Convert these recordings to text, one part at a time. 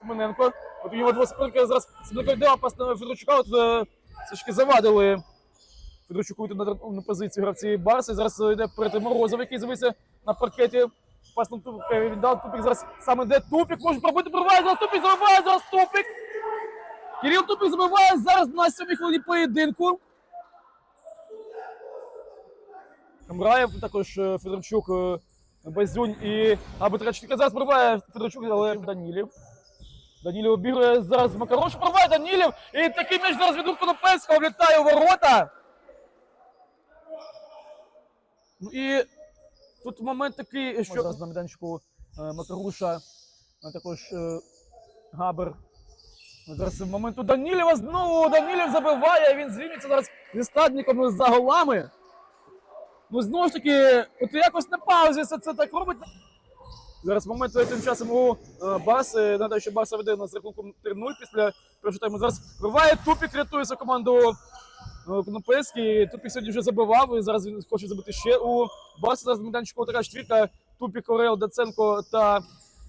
Семененко. От нього два зараз суперника йде, а пас Федорчука. От е, все-таки завадили Федорчуку на, на позицію гравці Барса. І зараз йде перед Морозов, який з'явився на паркеті. Пас на він тупик. Зараз саме де тупик, може пробити, пробиває, зараз тупик, забиває, зараз тупик. Кирил Тупик забиває зараз на сьомій хвилині поєдинку. Камраєв, також е, Федорчук, е, Базюнь і Абитрачник. Зараз пробиває Федорчук, але Данілів. Данілів обігрує зараз Макарош, пробиває Данілів. І такий м'яч зараз від рук Конопельського влітає у ворота. Ну і тут момент такий, що зараз на майданчику е, Макаруша, а також е, Габер. Ну, Зараз момент у Данілєва знову Данілєв забиває, він звільниться зараз зі стадником за голами. Ну знову ж таки, от якось на паузі все це так робить. Зараз момент е, тим часом у е, Барси. Нагадаю, що Барса веде нас з рахунком 3-0 після першого тайму. Зараз вриває Тупік, рятує за команду е, Тупік сьогодні вже забивав, і зараз він хоче забити ще у Барса. Зараз майданчику така четвірка. Тупік, Орел, Даценко та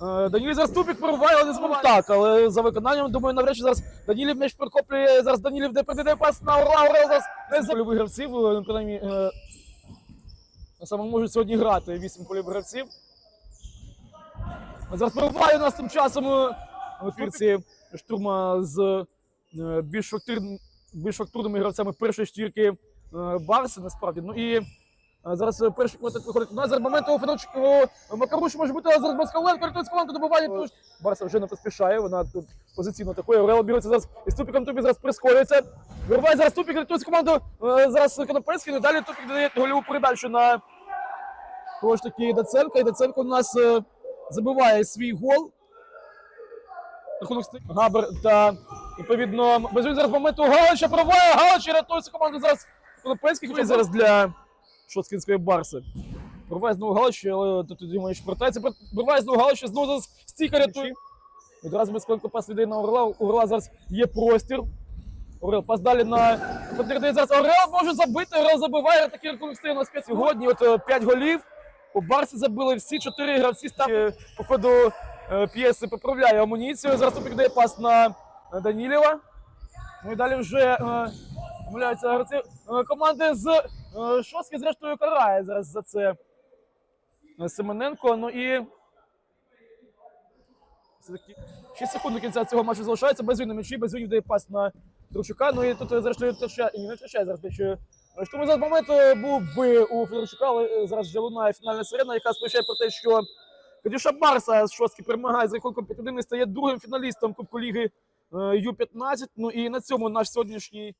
Е, Данілів зараз тупік прориває, але не забуває. Так, але за виконанням, думаю, навряд чи зараз Данілів м'яч перехоплює. Зараз Данілів де передає пас на Орла. Орел зараз не за польових гравців. е, Принаймні, е, саме можуть сьогодні грати вісім польових гравців. Зараз у нас тим часом е, в штурма з е, більш більш фактурними гравцями першої штірки е, Барси, насправді. Ну і Зараз перший квартет виходить. У нас зараз момент у. Макаруш може бути, зараз Москаленко, рятує Москаленко, добивання. Тож Барса вже не поспішає, вона тут позиційно такою. Орел бірується зараз із Тупіком, Тупік зараз прискорюється. Вирває зараз Тупік, рятує команду. Зараз Конопельський, ну далі Тупік дає гольову передачу на того ж таки Даценка. І Даценко у нас забиває свій гол. Рахунок. Габер та відповідно безвін зараз моменту Галича проває. Галич рятується команду зараз Конопельський, хоча зараз для Шоцкінської Барси. Вирває знову Галич, але тут тоді має повертається. Вирває знову Галич, знову стійка рятує. Відразу Москаленко пас віддає на Орла. У Орла зараз є простір. Орел пас далі на зараз. Орел може забити, Орел забиває, такий рахунок на 5 сьогодні. От 5 голів. У Барсі забили всі чотири гравці став. По ходу е, п'єси поправляє амуніцію. Зараз тут дає пас на Данілєва. Ну і далі вже е, гравці е, команди з Шостки, зрештою, карає зараз за це Семененко. Ну і все-таки 6 секунд до кінця цього матчу залишається. Без на м'ячі, без дає пас на Тручука. Ну і тут, зрештою, не втрачає зараз. Тому зараз момент е, був би у Федорчука, але е, зараз вже лунає фінальна сирена, яка сповіщає про те, що Кадюша Барса з шостки перемагає з рахунком 5-1 і стає другим фіналістом Кубку Ліги е, Ю-15. Ну і на цьому наш сьогоднішній